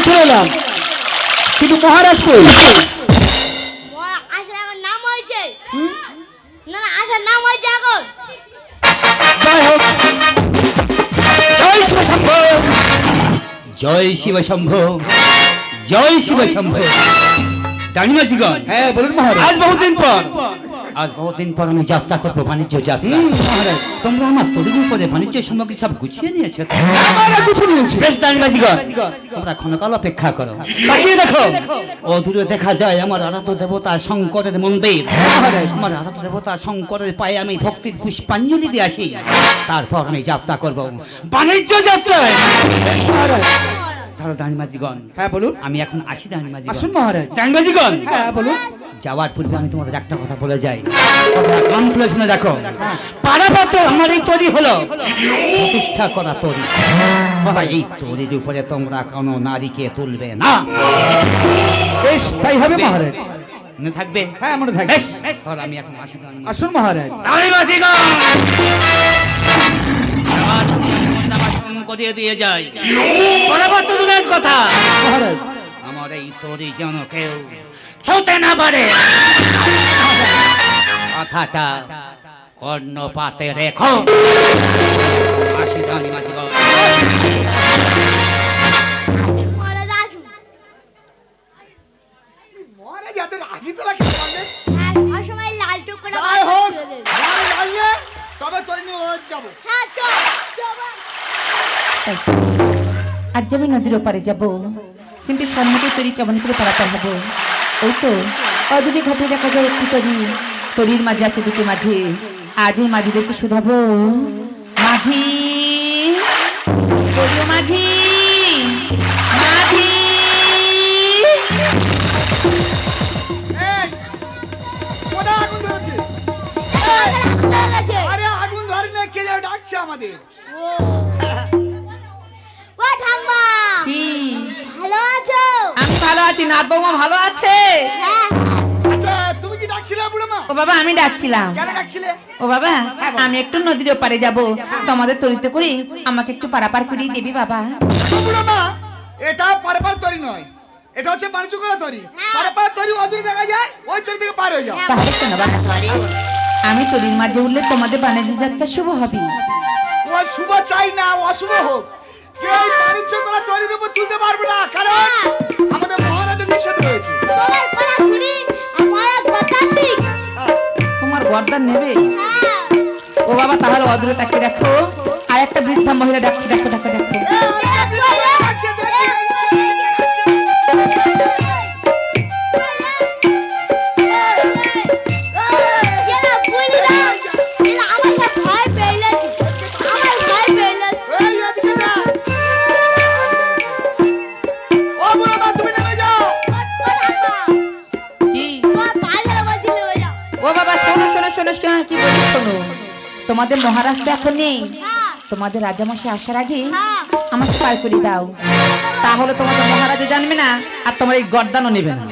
আবার চলে এলাম। কিন্তু মহারাজ কই? মহা- আসার এখন নাম হয়েছে। না না আসার নাম হয়েছে এখন। জয় হোক। জয় শিব শম্ভ। জয় শিব শম্ভ। জয় শিব শম্ভ। দাঁড়িমাজিগণ হ্যাঁ বলুন মহারাজ। আজ বহুদিন পর। আজ বহুদিন পর আমি যাত্রা। করব বাণিজ্য যাত্রা তোমরা আমার তৈরি উপরে বাণিজ্য সামগ্রী সব গুছিয়ে নিয়েছো? বেশ দাঁড়িমাজিগণ তোমরা ক্ষণকাল অপেক্ষা করো। তাকিয়ে দেখো। ও দূরে দেখা যায় আমার আরাধ্য দেবতা শঙ্করের মন্দির। আমার আরাধ্য দেবতা শঙ্করের পায়ে আমি ভক্তির পুষ্পাঞ্জলি দিয়ে আসি। তারপর আমি যাত্রা করব। বাণিজ্য যাত্রায়। মহারাজ ধরো দাঁড়িমাজিগণ হ্যাঁ বলুন। আমি এখন আসি দাঁড়িমাজিগণ আসুন মহারাজ। দাঁড়িমাজিগণ হ্যাঁ বলুন। যাওয়ার পূর্বে আমি তোমাদের একটা কথা বলে যাই। কথাটা কান খুলে শুনে দেখো। পারাপাত আমার এই তৈরি হলো। প্রতিষ্ঠা করা তৈরি। এই তৈরির উপরে তোমরা কোনো নারীকে তুলবে না। বেশ তাই হবে মহারাজ। মনে থাকবে? হ্যাঁ মনে থাকবে। বেশ তাহলে আমি এখন আসি আসুন মহারাজ। দিয়ে যাই। কথা। আমার এই তৈরি যেন কেউ ছুতে না পারে। কথাটা অন্য পাতে রেখো। আসি দানি মাসি মহারাজ আসুন। মহারাজ তো লাগে আমাদের। হ্যাঁ লাল চোখ যাই হোক মহারাজ আসলে তবে তোর নিয়ে ও যাব। হ্যাঁ চল চল। আজ আমি নদীর ওপারে যাব। কিন্তু সম্মুখে তরি কেমন করে পারাপার হব? ওই তো অদূরে ঘাটে দেখা যায় একটি তরি। তরির মাঝে আছে দুটি মাঝি। আজ ওই মাঝিদেরকে শুধাবো। মাঝি মাঝি মাঝি। এই কোথায় আগুন ধরেছে? গেছে আরে আগুন ধরে কে ডাকছে আমাদের? আমি ভালো নাথ বৌমা ভালো আছে? হ্যাঁ। আচ্ছা তুমি কি ডাকছিলে বুড়ো মা ও বাবা আমি ডাকছিলাম। কেন ডাকছিলে? ও বাবা আমি একটু নদীর ওপারে যাব। তোমাদের তরিতে করে আমাকে একটু পারাপার করিয়ে দিবি বাবা। বুড়ো মা এটা পারপার তরি নয়। এটা হচ্ছে বাণিজ্য করা তরি। পারপার তরি অদূরে দেখা যায় ওই তরি থেকে পার হয়ে যাও। তাহলে আমি তরির মাঝে উঠলে তোমাদের বাণিজ্য যাত্রা শুভ হবে। ও শুভ চাই না অশুভ হোক। কেউ বাণিজ্য করা তরির উপর তুলতে পারবে না কারণ নিষেধ রয়েছে। তোমার বরদান নেবে? হ্যাঁ। ও বাবা তাহলে অদূরে তাকে দেখো। আর একটা বৃদ্ধা মহিলা ডাকছে দেখো দেখো দেখি। শোনো শোনো শোনো কি বলছি শোনো? তোমাদের মহারাজ তো এখন নেই। হ্যাঁ। তোমাদের রাজামশাই আসার আগে হ্যাঁ। আমাকে পার করে দাও। তাহলে তোমাদের মহারাজা জানবে না আর তোমার এই গর্দানও নেবে না।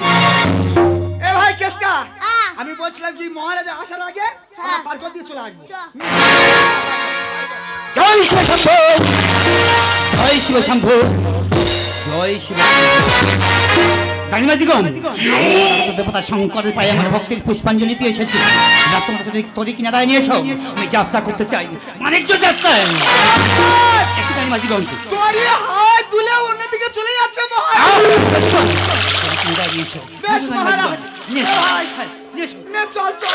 এ ভাই কেষ্টা হ্যাঁ। আমি বলছিলাম কি মহারাজা আসার আগে আমরা পার করে দিয়ে চলে আসব। জয় শিব শম্ভ। জয় শিব শম্ভ। জয় শিব দেবতা শঙ্করের পায়ে আমার ভক্তির পুষ্পাঞ্জলি দিয়ে এসেছি। যা তোমরা তোদের তরি কিনারায় নিয়ে এসো। আমি যাত্রা করতে চাই। বাণিজ্য যাত্রায়। একটু দাঁড়িমাজিগণ তোরই হাত তুলে অন্যদিকে চলে যাচ্ছে মহারাজ। কিনারায় নিয়ে এসো। বেশ মহারাজ। নিয়ে এসো। নিয়ে চল চল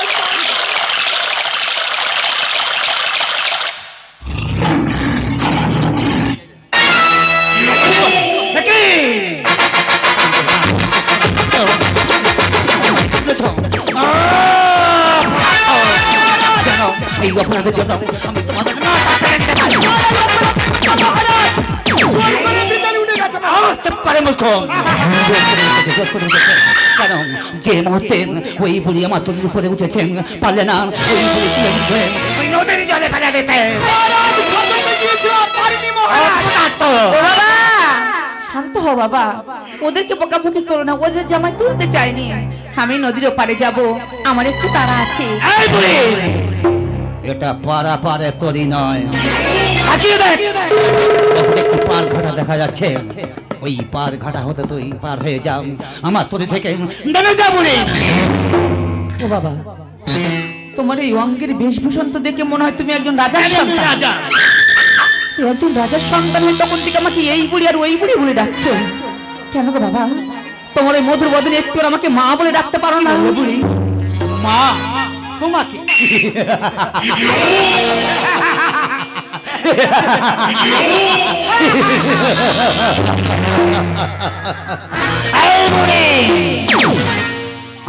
এই অপরাধের জন্য আমি তোমাদের না কারণ যে মুহূর্তে ওই বুড়ি আমার তলির উপরে উঠেছেন পারলে না ওই বুড়ি জলে ফেলে দিতে। শান্ত হও বাবা। ওদেরকে বকাবকি করো না ওদের জামাই তুলতে চাইনি আমি নদীর ওপারে যাব আমার একটু তাড়া আছে। এই বুড়ি! এটা পাড়া পাড়ে তরি নয়। একটি পার ঘাটা দেখা যাচ্ছে। ওই পার ঘাটা হতে তুই পার হয়ে যাও। আমার তোরে থেকে নেমে যা বলে ও বাবা তোমার এই অঙ্গের বেশভূষণ তো দেখে মনে হয় তুমি একজন রাজার সন্তান। রাজা। একজন রাজার সন্তান হয়ে তখন থেকে আমাকে এই বুড়ি আর ওই বুড়ি বলে ডাকছো। কেন গো বাবা? তোমার এই মধুর বদলে একটু আমাকে মা বলে ডাকতে পারো না। বুড়ি মা তোমাকে।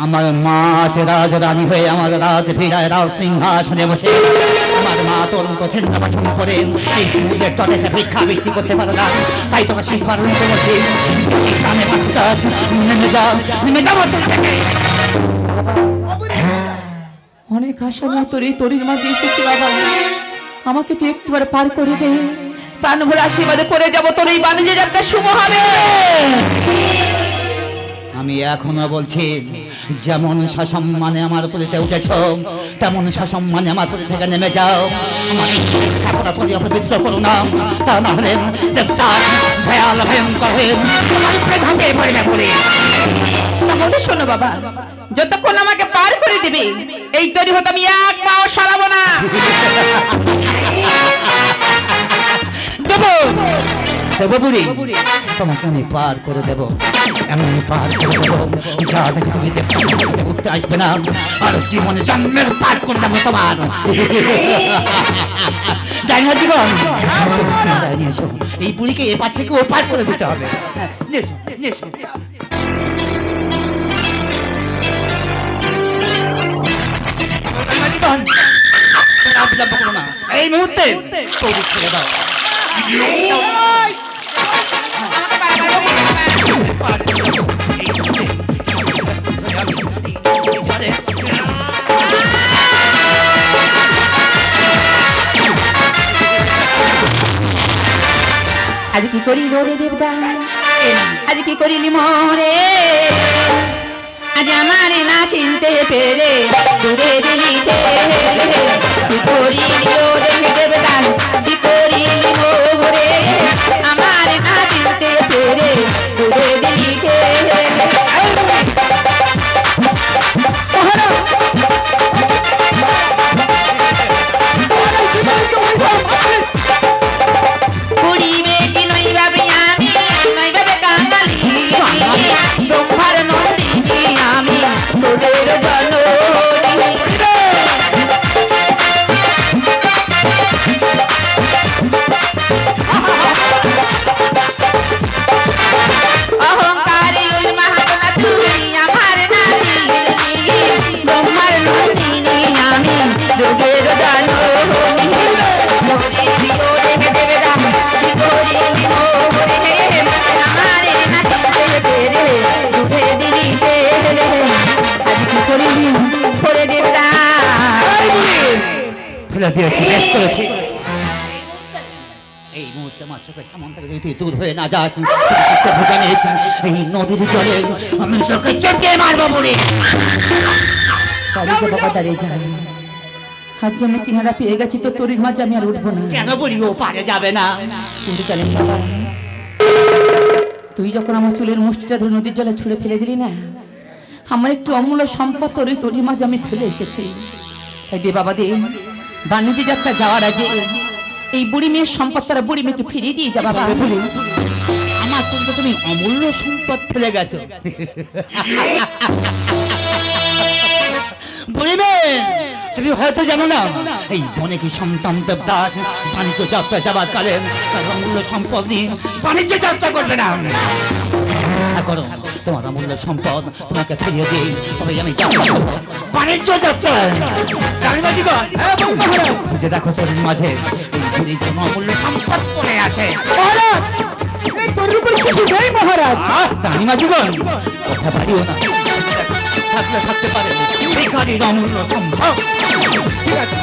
আমার মা আছে রাজ রানী হয়ে আমার রাজ ফিরায় রাজ সিংহাসনে বসে। আমার মা তোর মতো ছেন্দ্র বাসন করে। এই সমুদ্রের তটে সে ভিক্ষা বিক্রি করতে পারে না। তাই তোকে শেষ করেছি কানে বাচ্চাস নেমে যা নেমে থেকে অনেক আশা নিয়ে তোর এই তরির মাঝে এসেছি বাবা। আমাকে তুই একটুবার পার করে দে। প্রাণ ভরে আশীর্বাদে করে যাব তোর এই বাণিজ্য যাত্রা শুভ হবে। আমি এখনও বলছি যেমন সসম্মানে আমার তুলিতে উঠেছ তেমন সসম্মানে আমার তুলি থেকে নেমে যাও। ঠাকুরা করো না। তা না হলে ভয়াল ভয়ঙ্কর হয়ে তোমার পড়বে বলে। তাহলে শোনো বাবা যতক্ষণ আমাকে পার করে দিবে এই তৈরি হতে আমি এক পাও সরাবো না। দেবো। দেবো বুড়ি তোমাকে আমি পার করে দেব। এমন পার করে দেব। যা দেখে তুমি উঠতে আসবে না। আর জীবনে জন্মের পার করে দেবো তোমার। জানি না জীবন। এই বুড়িকে এপার থেকে ও পার করে দিতে হবে। জীবন, তোমরা বিলম্ব করো না। এই মুহূর্তে তৈরি ছেড়ে দাও। আজ কি করি রে দেবদা আজ কি করিলি মরে? আজ আমার না চিনতে পেরে দূরে দিলি ফেলে দিয়েছি বেশ করেছি এই মুহূর্তে আমার চোখের সামন থেকে যদি তুই দূর হয়ে না যাস তুই এই নদীর জলে আমি তোকে চটকে মারবো বলে। বাবা দাঁড়িয়ে যান কিনারা পেয়ে গেছি তো তরির মাঝে আমি আর উঠবো না। কেন বলি ও পারে যাবে না। কিন্তু জানিস বাবা তুই যখন আমার চুলের মুষ্টিটা ধরে নদীর জলে ছুঁড়ে ফেলে দিলি না আমার একটু অমূল্য সম্পদ তোর ওই তরির মাঝে আমি ফেলে এসেছি। তাই দে বাবা দে। বাণিজ্য যাত্রা যাওয়ার আগে এই বুড়ি মেয়ের সম্পদ তারা বুড়ি মেয়েকে ফিরিয়ে দিয়ে যা বাবা বলি আমার তুমি তুমি অমূল্য সম্পদ ফেলে গেছো। বলিবে তুমি হয়তো জানো না, এই বনে কি সন্তান দেবদাস বাণিজ্য যাত্রা যাবার কালে তার অমূল্য সম্পদ নিয়ে বাণিজ্য যাত্রা করবে না। করো। তোমার অমূল্য সম্পদ তোমাকে ফিরিয়ে দিই। তবে আমি বাণিজ্য হ্যাঁ। যে দেখো তোর মাঝে অমূল্য সম্পদ পড়ে আছে। মহারাজ এই তরির উপর কিছু নেই মহারাজ? আহ, রানীমা জীবন কথা পারিও না। থাকলে থাকতে পারে। ভিখারির অমূল্য সম্ভব ঠিক আছে।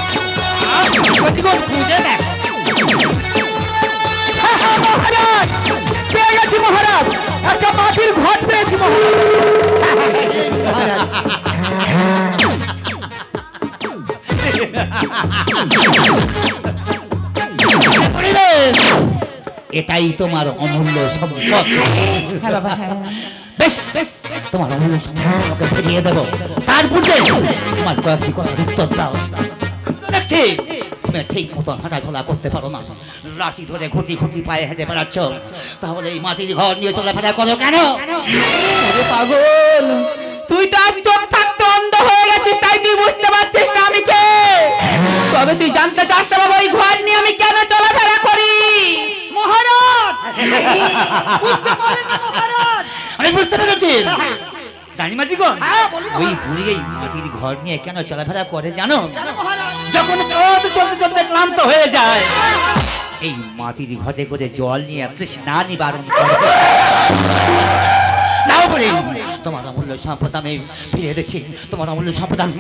আহ, খুঁজে দেখ মহারাজ পেয়ে গেছি মহারাজ। একটা মাটির ঘট পেয়েছি এটাই তোমার অমূল্য সম্পদ। হ্যাঁ বাবা হ্যাঁ। বেশ তোমার অমূল্য সম্পদ আমাকে ফিরিয়ে দেবো। তারপরে তোমার কয়েকটি কথা উত্তর দাও। তুমি ঠিক মতন হাঁটাচলা করতে পারো না। লাঠি ধরে খুঁটি খুঁটি পায়ে হেঁটে বেড়াচ্ছ। তাহলে এই মাটির ঘর নিয়ে চলাফেরা করো কেন? পাগল তুই তো আর চোখ থাকতে অন্ধ হয়ে গেছিস তাই তুই বুঝতে পারছিস না আমি কে? তবে তুই জানতে চাস না বাবা ওই ঘর নিয়ে আমি কেন চলাফেরা করি? মহারাজ! বুঝতে পারেন মহারাজ! আমি বুঝতে পেরেছি। দাঁড়িমাজিগণ হ্যাঁ, বলুন ওই বুড়ি এই মাটির ঘর নিয়ে কেন চলাফেরা করে জানো? জানো যখন রোদ চলতে চলতে ক্লান্ত হয়ে যায় এই মাটির ঘটে করে জল নিয়ে করে। নাও বলি তোমার অমূল্য সম্পদ আমি ফিরে দিচ্ছি তোমার অমূল্য সম্পদ আমি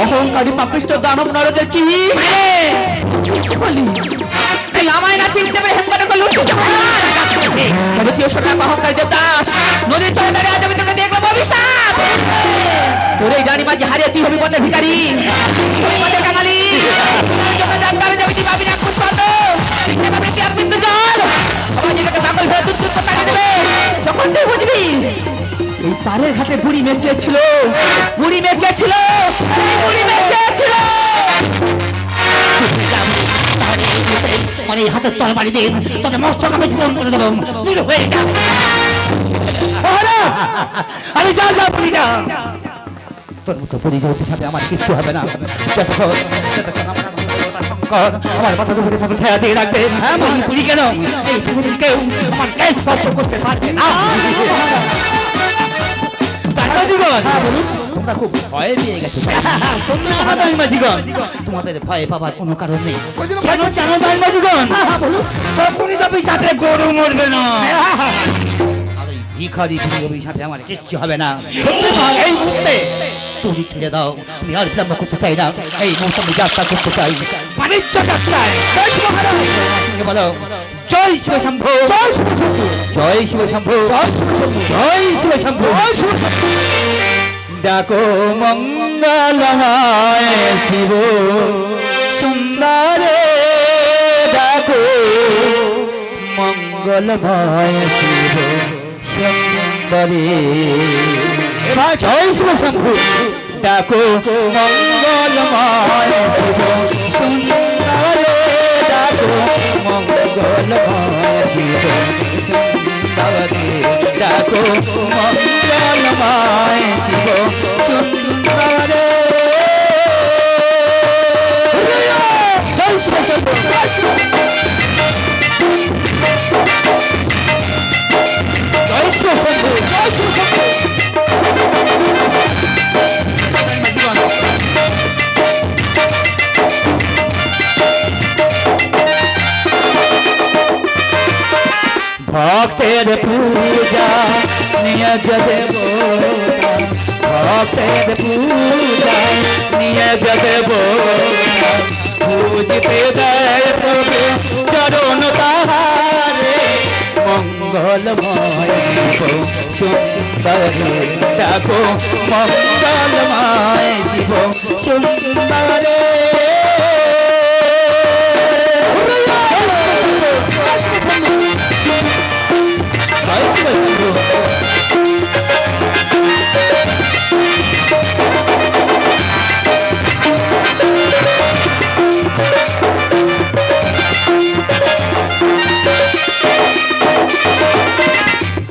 অহংকারী পাপিষ্ট দানব নরদের কি কি বলি আমায় না চিনতে পেরে হেমকাটা করল তবে তুই শোনা অহংকারী দেবদাস। নদীর চলে দাঁড়িয়ে আজ আমি তোকে দেখব অভিশাপ। তোর এই জানি মাঝে হারিয়ে তুই হবি পথের ভিখারি। তুই পথের কাঙালি। তোর চোখে জানতারে যাবি তুই পাবি না বিন্দু জল? যেটাকে পাগল হয়ে তুই তুই তাকে দেবে। তখন তুই বুঝবি, এই ঘাটে বুড়ি মেচে ছিল? বুড়ি মেচে ছিল? বুড়ি মেচে ছিল? মানে এই হাতের তরবারি দিন তোকে মস্তক আমি ছিলাম করে দেবো দূর হয়ে যা। আরে যা যা বলি যা তোর মতো আমার কিচ্ছু হবে না। আমার মতো ছায়া দিয়ে রাখবে। হ্যাঁ বলি বলি কেন? এই কেউ আমার স্পর্শ করতে পারবে না। তোমরা খুব ভয় পেয়ে গেছো। দাদাজিগণ, তোমাদের ভয় পাবার কোনো কারণ নেই। কেন জানো দাদাজিগণ? তখনই তো পিসাপে গরু মরবে না। ওই ভিখারি ভিড়ি আমার কিচ্ছু হবে না। এই মুহূর্তে তুমি ছেড়ে দাও। আমি আর বিলম্ব করতে চাই না। এই মুহূর্তে আমি যাত্রা করতে চাই। বাণিজ্য যাত্রায়। বলো জয় শিব শম্ভু। জয় শিব শম্ভু। জয় শিব শম্ভু। জয় শিব শম্ভু। জয় শিব শম্ভু। জয় শিব শম্ভু। ডাকো মঙ্গলময় শিব। সুন্দরে ডাকো। মঙ্গলময় শিব। সুন্দরে। জয় শিব শম্ভু। ডাকো মঙ্গলময় সুন্দরে ডাকো মঙ্গলময় শিব সুন্দরে। জয় শিব জয় শিব ভক্তের পূজা নিয়জ দেব ভক্তের পূজা নিয়জ দেব পূজিতে দেয় প্রভু চরণ তাহারে। মঙ্গলময় শিব, সুন্দরে ডাকো মঙ্গলময় শিব, সুন্দরে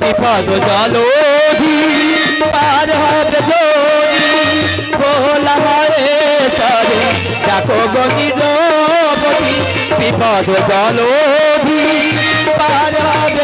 বিপদ জলোধি পার হবে যদি ভোলা মারে সরে ডাকো গতি দ্রৌপদী বিপদ জলোধি পার হবে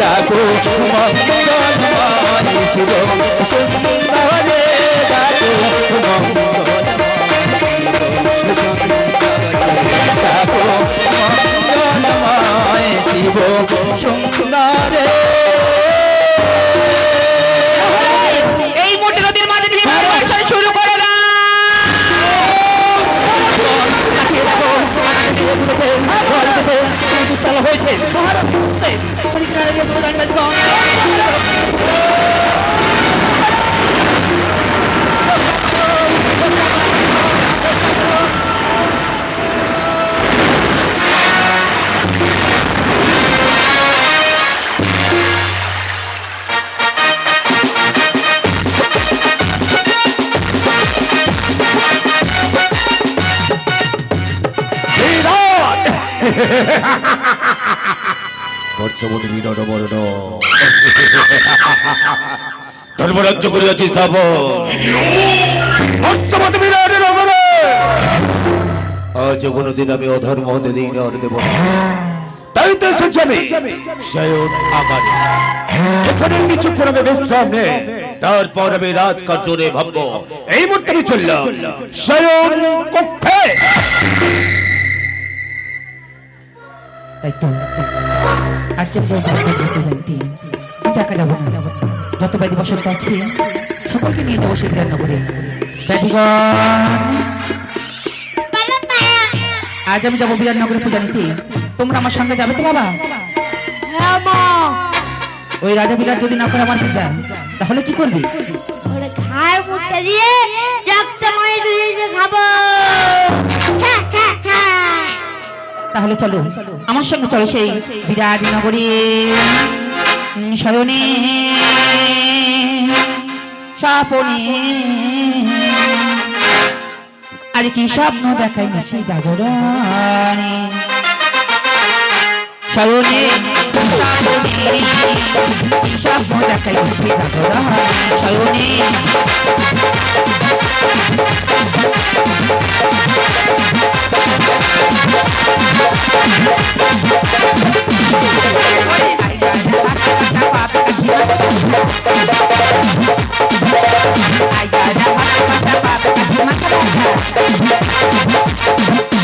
ডাকো মঙ্গলময় শিব সুন্দরে সুন্দরে tặng cho con Ha ha ha ha! বর্ণ। ধর্মরাজ্য করিয়াছি স্থাপন। আজ কোনদিন আমি অধর্ম হতে দিই না আর দেব তাই তো এসেছি আমি। আকারে। এখানে কিছু বিশ্রাম নেই তারপর আমি রাজকার্য নিয়ে ভাববো। এই মুহূর্তে আমি চললাম। শয়ন কক্ষে। আর যেতে জানতি যাব না। যত ব্যাধি বসন্ত আছে সকলকে নিয়ে যাব সেই ব্যাধিগণ আজ আমি যাব বিরাটনগরে পূজা নিতে। তোমরা আমার সঙ্গে যাবে তো বাবা? হ্যাঁ ওই রাজা বিরাট যদি না করে আমার পূজা তাহলে কি করবি? ঘাড় মুখে দিয়ে রক্ত খাব। তাহলে চলো, আমার সঙ্গে চলো সেই বিরাট নগরী স্মরণে স্বপনে। আরে কি স্বপ্ন দেখায় নিশি জাগরণে। শয়নে স্বপনে কি স্বপ্ন দেখাই নিশি জাগরণে শয়নে সম্মুখেতে নাচে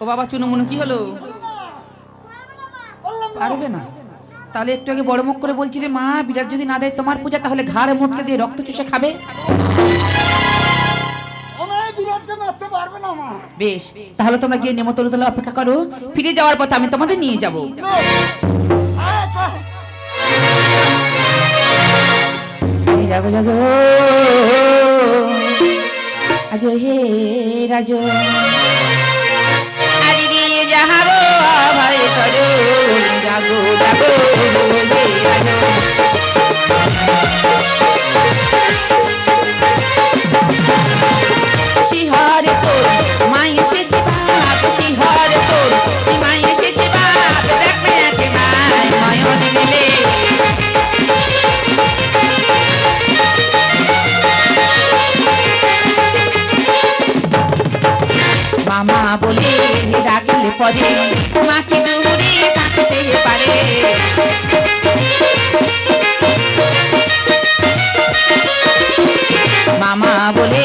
ও বাবা চুনুমুনু কি হলো? পারবে না। তাহলে একটু আগে বড় মুখ করে বলছিলে মা বিরাট যদি না দেয় তোমার পূজা তাহলে ঘাড়ে মোটকে দিয়ে রক্ত চুষে খাবে। বেশ তাহলে তোমরা গিয়ে নেমতল তলে অপেক্ষা করো। ফিরে যাওয়ার পথে আমি তোমাদের নিয়ে যাব। জাগো জাগো আজো হে রাজো। যাহাবো ভাই করো জাগো জাগো হে রাজো। মামা বলে ডাকলে পরে মাকে দূরে থাকতে পারে। মামা বলে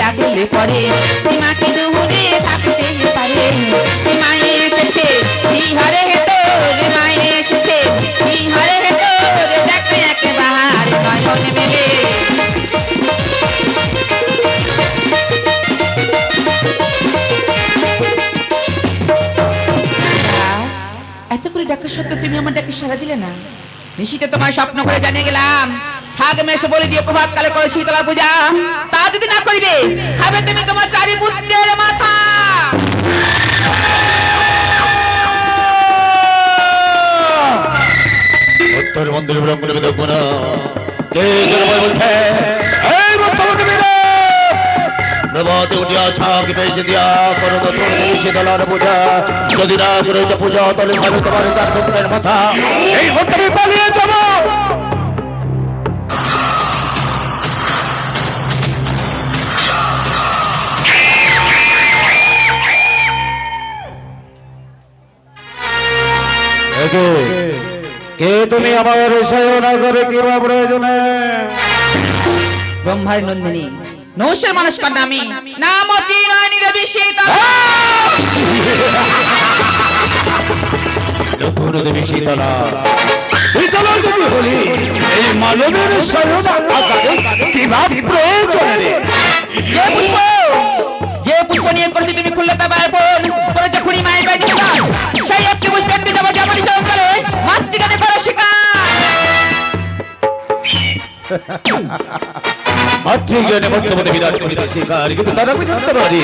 ডাকলে পরে মাকে দূরে থাকতে পারে। মায়ের এসেছে হরে এত করে ডাকা সত্ত্বেও তুমি আমার ডাকে সারা দিলে না? নিশিতে তোমার স্বপ্ন করে জানিয়ে গেলাম ছাগ মেশে বলে দিয়ে প্রভাত কালে করে শীতলার পূজা। তা যদি না করিবে, খাবে তুমি তোমার চারি পুত্রের মাথা। উত্তর মন্দির ব্রহ্মণে দেখব না কে বলছে। প্রভাতে উঠিয়া ছাগ বেশি দিয়া করো শীতলার পূজা। যদি না করেছে পূজা তাহলে ভালো তোমার চার পুত্রের মাথা। এই মুহূর্তে আমি পালিয়ে যাব। এগো, কে তুমি আমার সহায়না করে কি বা প্রয়োজনে? ব্রহ্মার নন্দিনী নৌশের মানুষ কার নামি। নাম অতি নয়নি রবি শীতল লক্ষণ দেবী শীতলা শীতলা যদি হলি এই মানবের সহায়না আকারে কি বা প্রয়োজনে। যে পুষ্প যে পুষ্প নিয়ে করেছি তুমি খুললে তা বার করেছে খুনি মায়ের বাড়ি সেই একটি পুষ্প একটি যাব যেমনই চলকালে মাতৃকাতে করে শিকার। মাতৃজ্ঞানে বর্তমানে বিরাজ করিতে শিকার কিন্তু তারা বুঝতে পারি।